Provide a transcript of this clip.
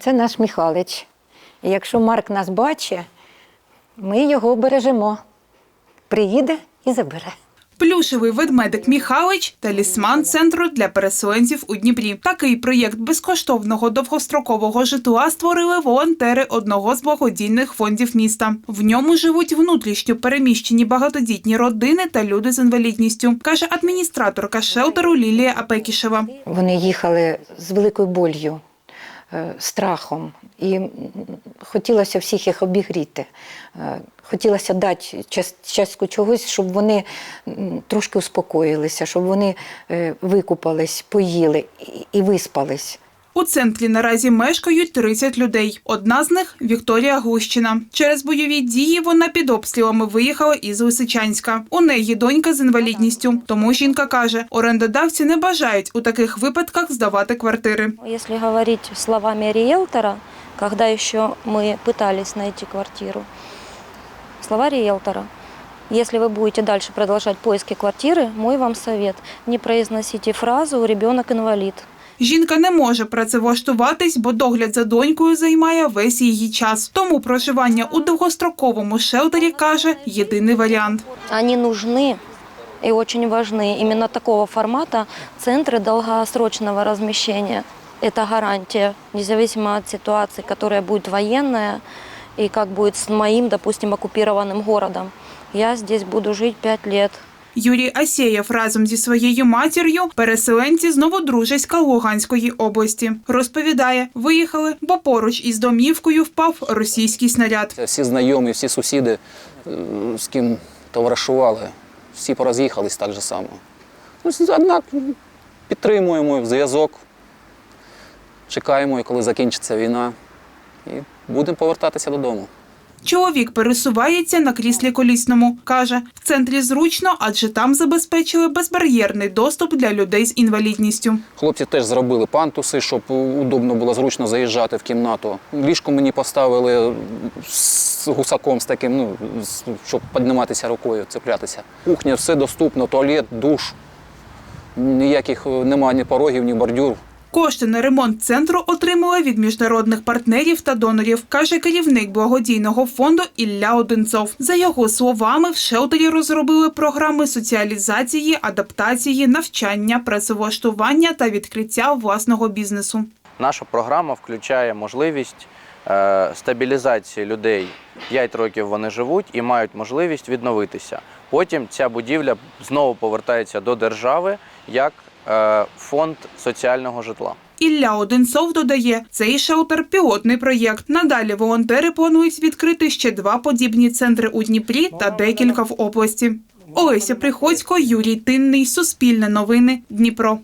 Це наш Михалич. І якщо Марк нас бачить, ми його бережемо. Приїде і забере. Плюшевий ведмедик Міхалич – талісман центру для переселенців у Дніпрі. Такий проєкт безкоштовного довгострокового житла створили волонтери одного з благодійних фондів міста. В ньому живуть внутрішньо переміщені багатодітні родини та люди з інвалідністю, каже адміністраторка шелтеру Лілія Апекішева. Вони їхали з великою болью, страхом, і хотілося всіх їх обігріти. Е, Хотілося дати час- частку чогось, щоб вони трошки успокоїлися, щоб вони е, викупались, поїли і виспались. У центрі наразі мешкають 30 людей. Одна з них Вікторія Гущина. Через бойові дії вона під обстрілами виїхала із Лисичанська. У неї донька з інвалідністю. Тому жінка каже, орендодавці не бажають у таких випадках здавати квартири. Если говорить словами риэлтора, когда еще мы пытались найти квартиру, слова риэлтора. Если вы будете дальше продолжать поиски квартиры, мой вам совет – не произносите фразу «ребенок инвалид». Жінка не може працевлаштуватись, бо догляд за донькою займає весь її час. Тому проживання у довгостроковому шелтері каже єдиний варіант. Они нужны и очень важны. Именно такого формата центры долгосрочного размещения. Это гарантия, независимо от ситуации, которая будет военная и как будет с моим, допустим, оккупированным городом. Я здесь буду жить пять лет. Юрій Асєєв разом зі своєю матір'ю переселенці з Новодружеська Луганської області. Розповідає, виїхали, бо поруч із домівкою впав російський снаряд. Всі знайомі, всі сусіди, е, з ким товаришували, всі пороз'їхались так же само. Ну, Однак підтримуємо зв'язок, чекаємо, коли закінчиться війна, і будемо повертатися додому. Чоловік пересувається на кріслі колісному. Каже, в центрі зручно, адже там забезпечили безбар'єрний доступ для людей з інвалідністю. Хлопці теж зробили пантуси, щоб удобно було зручно заїжджати в кімнату. Ліжко мені поставили з гусаком з таким, ну, щоб підніматися рукою, цеплятися. Кухня, все доступно, туалет, душ. Ніяких е, немає ні порогів, ні бордюр. Кошти на ремонт центру отримали від міжнародних партнерів та донорів, каже керівник благодійного фонду Ілля Одинцов. За його словами, в шелтері розробили програми соціалізації, адаптації, навчання, працевлаштування та відкриття власного бізнесу. Наша програма включає можливість е, стабілізації людей. 5 років вони живуть і мають можливість відновитися. Потім ця будівля знову повертається до держави як фонд соціального житла. Ілля Одинцов додає, цей шелтер – пілотний проєкт. Надалі волонтери планують відкрити ще два подібні центри у Дніпрі та декілька в області. Олеся Приходько, Юрій Тинний, Суспільне новини, Дніпро.